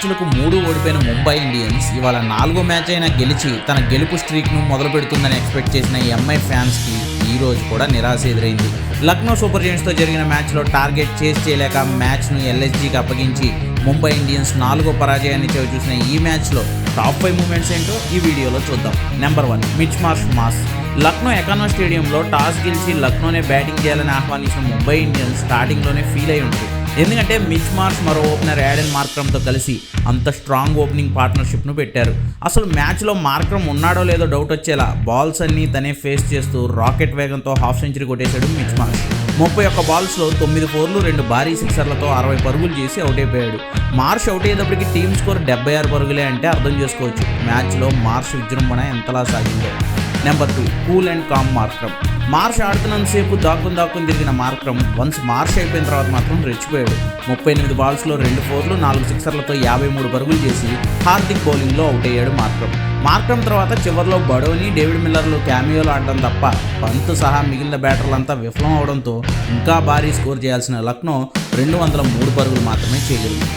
మ్యాచ్లకు మూడు ఓడిపోయిన ముంబై ఇండియన్స్ ఇవాళ నాలుగో మ్యాచ్ అయినా గెలిచి తన గెలుపు స్ట్రీక్ను మొదలు పెడుతుందని ఎక్స్పెక్ట్ చేసిన ఎంఐ ఫ్యాన్స్కి ఈ రోజు కూడా నిరాశ ఎదురైంది. లక్నో సూపర్ జెయింట్స్తో జరిగిన మ్యాచ్లో టార్గెట్ చేసి చేయలేక మ్యాచ్ను ఎల్ఎస్జీకి అప్పగించి ముంబై ఇండియన్స్ నాలుగో పరాజయాన్ని చవి చూసిన ఈ మ్యాచ్లో టాప్ ఫైవ్ మూమెంట్స్ ఏంటో ఈ వీడియోలో చూద్దాం. Number one Mitch Marsh mass. Lucknow Ekana స్టేడియంలో టాస్ గెలిచి లక్నోనే బ్యాటింగ్ చేయాలని ఆహ్వానించిన ముంబై ఇండియన్స్ స్టార్టింగ్లోనే ఫీల్ అయి ఉంటుంది ఎందుకంటే మిచ్ మార్స్ మరో ఓపెనర్ యాడెన్ మార్క్రమ్తో కలిసి అంత స్ట్రాంగ్ ఓపెనింగ్ పార్ట్నర్షిప్ను పెట్టారు. అసలు మ్యాచ్లో మార్క్రమ్ ఉన్నాడో లేదో డౌట్ వచ్చేలా బాల్స్ అన్నీ తనే ఫేస్ చేస్తూ రాకెట్ వేగంతో హాఫ్ సెంచరీ కొట్టేశాడు మిచ్ మార్క్స్. ముప్పై ఒక్క బాల్స్లో తొమ్మిది ఫోర్లు రెండు భారీ సిక్సర్లతో అరవై పరుగులు చేసి అవుట్ అయిపోయాడు. మార్ష్ అవుట్ అయ్యేటప్పటికి టీమ్ స్కోర్ డెబ్బై ఆరు పరుగులే అంటే అర్థం చేసుకోవచ్చు. మ్యాచ్లో మార్ష్ విజృంభణ ఎంతలా సాగిందో. Number two cool and calm Markram. Marsh ఆడుతున్నంతసేపు దాక్కుని దాక్కుని తిరిగిన మార్క్రమ్ వన్స్ మార్ష్ అయిపోయిన తర్వాత మాత్రం రెచ్చిపోయాడు. ముప్పై ఎనిమిది బాల్స్లో రెండు ఫోర్లు నాలుగు సిక్సర్లతో యాభై మూడు పరుగులు చేసి హార్దిక్ బౌలింగ్లో అవుట్ అయ్యాడు మార్క్రమ్ మార్క్రమ్ తర్వాత చివరిలో బడోని డేవిడ్ మిల్లర్లు క్యామియోలు ఆడడం తప్ప పంత్ సహా మిగిలిన బ్యాటర్లంతా విఫలం అవడంతో ఇంకా భారీ స్కోర్ చేయాల్సిన లక్నో రెండు వందల మూడు పరుగులు మాత్రమే చేయగలిగింది.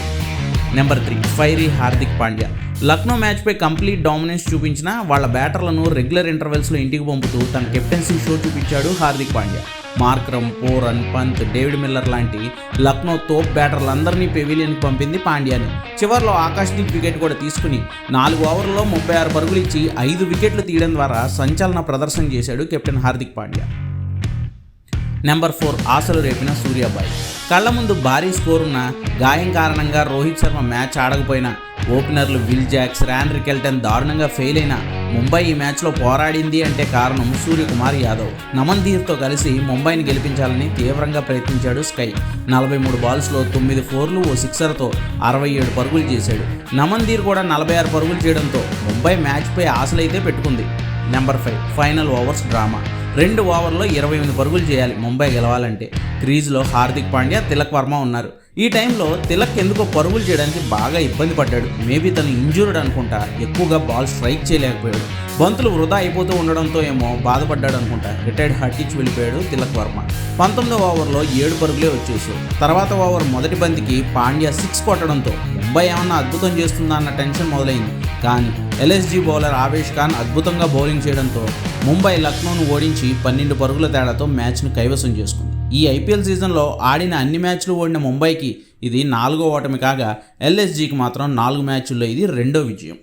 Number three fiery Hardik Pandya. Lucknow మ్యాచ్పై complete dominance చూపించిన వాళ్ళ బ్యాటర్లను రెగ్యులర్ ఇంటర్వెల్స్లో ఇంటికి పంపుతూ తన కెప్టెన్సీ షో చూపించాడు Hardik Pandya. Markram Pooran Pant David Miller లాంటి లక్నో తోప్ బ్యాటర్లందరినీ పెవిలియన్కి పంపింది పాండ్యాని. చివరిలో ఆకాశ్దీప్ వికెట్ కూడా తీసుకుని నాలుగు ఓవర్లలో ముప్పై ఆరు పరుగులు ఇచ్చి ఐదు వికెట్లు తీయడం ద్వారా సంచలన ప్రదర్శన చేశాడు captain Hardik Pandya. Number four ఆశలు రేపిన సూర్యాబాయ్. కళ్ళ ముందు భారీ స్కోర్ ఉన్న గాయం కారణంగా రోహిత్ శర్మ మ్యాచ్ ఆడకపోయినా ఓపెనర్లు విల్ జాక్స్ ర్యాన్ రికెల్టన్ దారుణంగా ఫెయిల్ అయిన ముంబై ఈ మ్యాచ్లో పోరాడింది అంటే కారణం సూర్యకుమార్ యాదవ్. నమన్ ధీర్తో కలిసి ముంబైని గెలిపించాలని తీవ్రంగా ప్రయత్నించాడు స్కై. నలభై మూడు బాల్స్లో తొమ్మిది ఫోర్లు ఓ సిక్సర్తో అరవై ఏడు పరుగులు చేశాడు. నమన్ ధీర్ కూడా నలభై ఆరు పరుగులు చేయడంతో ముంబై మ్యాచ్పై ఆశలైతే పెట్టుకుంది. Number five final overs drama. రెండు ఓవర్లో ఇరవై ఎనిమిది పరుగులు చేయాలి. ముంబై గెలవాలంటే. క్రీజ్లో హార్దిక్ పాండ్యా తిలక్ వర్మ ఉన్నారు. ఈ టైంలో తిలక్ ఎందుకో పరుగులు చేయడానికి బాగా ఇబ్బంది పడ్డాడు. మేబీ తను ఇంజూర్డ్ అనుకుంటా. ఎక్కువగా బాల్ స్ట్రైక్ చేయలేకపోయాడు. బంతులు వృధా అయిపోతూ ఉండడంతో ఏమో బాధపడ్డాడు అనుకుంటా. రిటైర్డ్ హట్టించి వెళ్ళిపోయాడు తిలక్ వర్మ. పంతొమ్మిదవ ఓవర్లో ఏడు పరుగులే వచ్చేసాయి తర్వాత ఓవర్ మొదటి బంతికి పాండ్యా సిక్స్ కొట్టడంతో ముంబై ఏమన్నా అద్భుతం చేస్తుందా అన్న టెన్షన్ మొదలైంది. కానీ ఎల్ఎస్జీ బౌలర్ ఆవేష్ ఖాన్ అద్భుతంగా బౌలింగ్ చేయడంతో ముంబై లక్నోను ఓడించి పన్నెండు పరుగుల తేడాతో మ్యాచ్ను కైవసం చేసుకుంది. ఈ ఐపీఎల్ సీజన్లో ఆడిన అన్ని మ్యాచ్లు ఓడిన ముంబైకి ఇది నాలుగో ఓటమి కాగా ఎల్ఎస్జీకి మాత్రం నాలుగు మ్యాచ్ల్లో ఇది రెండో విజయం.